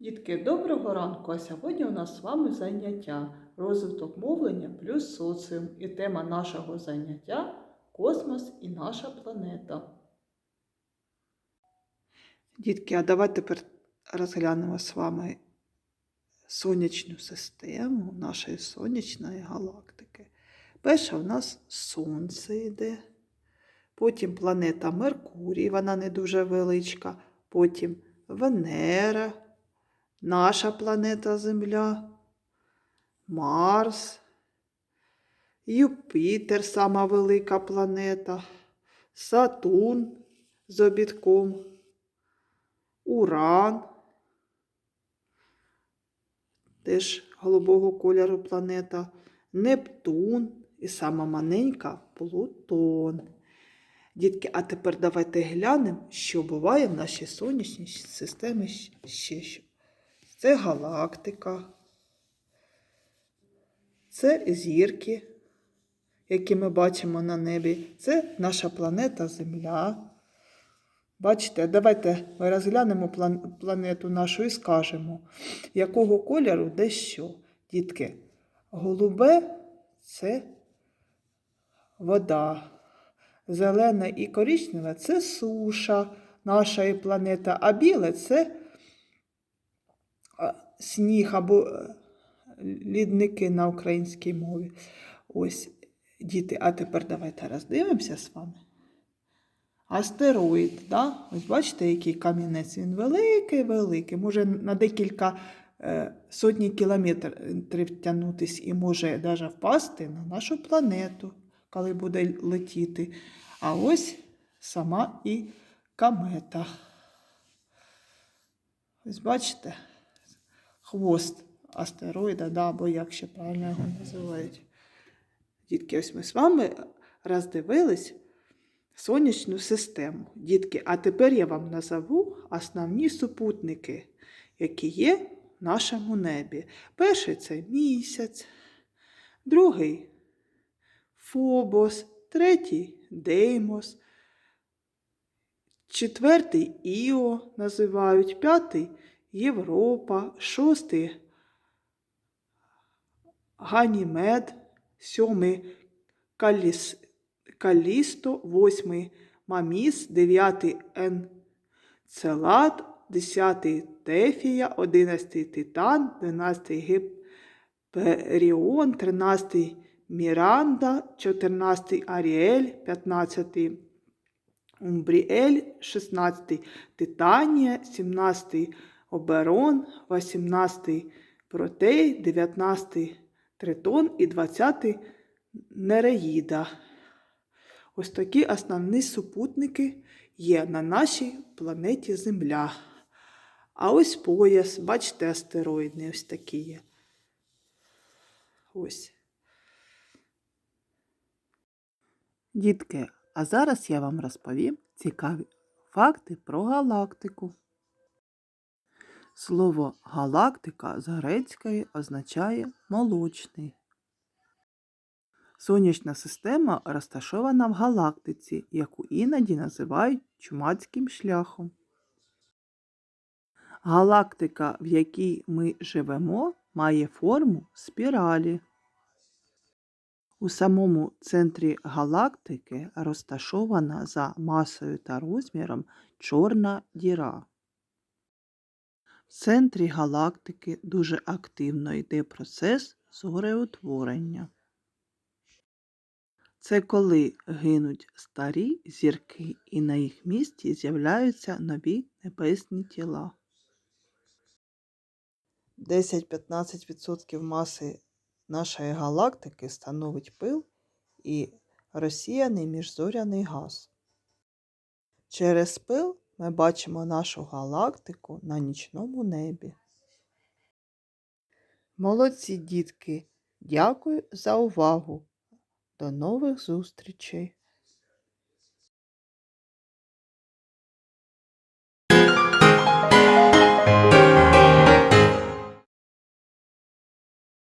Дітки, доброго ранку! А сьогодні у нас з вами заняття розвиток мовлення плюс соціум. І тема нашого заняття космос і наша планета. Дітки, а давайте тепер розглянемо з вами сонячну систему нашої сонячної галактики. Перша в нас Сонце йде, потім планета Меркурій, вона не дуже величка, потім Венера наша планета Земля, Марс, Юпітер сама велика планета, Сатурн з обідком, Уран, теж голубого кольору планета, Нептун і сама маленька Плутон. Дітки, а тепер давайте глянемо, що буває в нашій сонячній системі ще що. Це галактика, це зірки, які ми бачимо на небі. Це наша планета Земля. Бачите, давайте ми розглянемо планету нашу і скажемо, якого кольору де що. Дітки, голубе це вода. Зелене і коричневе це суша нашої планети, а біле це сніг або е, лідники на українській мові. Ось, діти, а тепер давайте роздивимося з вами. Астероїд, да? ось бачите, який камінець? Він великий-великий, може на декілька е, сотні кілометрів тягнутись і може навіть впасти на нашу планету, коли буде летіти. А ось сама і комета. Ось бачите? Хвост астероїда, да, або як ще правильно його називають. Дітки, ось ми з вами роздивились сонячну систему. Дітки, а тепер я вам назову основні супутники, які є в нашому небі. Перший це місяць, другий Фобос, третій Деймос, четвертий Іо називають, п'ятий Європа, шостий Ганімед, сьомий Каліс, Калісто, восьмий Маміс, дев'ятий Енцелад, десятий Тефія, одинадцятий Титан, дванадцятий Гіперіон, тринадцятий Міранда, чотирнадцятий Аріель, п'ятнадцятий Умбріель, шістнадцятий Титанія, сімнадцятий Оберон, 18-й Протей, 19-й Тритон і 20-й Нереїда. Ось такі основні супутники є на нашій планеті Земля. А ось пояс, бачите, астероїдний ось такі є. Ось. Дітки, а зараз я вам розповім цікаві факти про галактику. Слово галактика з грецької означає молочний. Сонячна система розташована в галактиці, яку іноді називають чумацьким шляхом. Галактика, в якій ми живемо, має форму спіралі. У самому центрі галактики розташована за масою та розміром чорна діра. Центрі галактики дуже активно йде процес зореутворення. Це коли гинуть старі зірки і на їх місці з'являються нові небесні тіла. 10-15% маси нашої галактики становить пил і розсіяний міжзоряний газ. Через пил ми бачимо нашу галактику на нічному небі. Молодці дітки! Дякую за увагу! До нових зустрічей!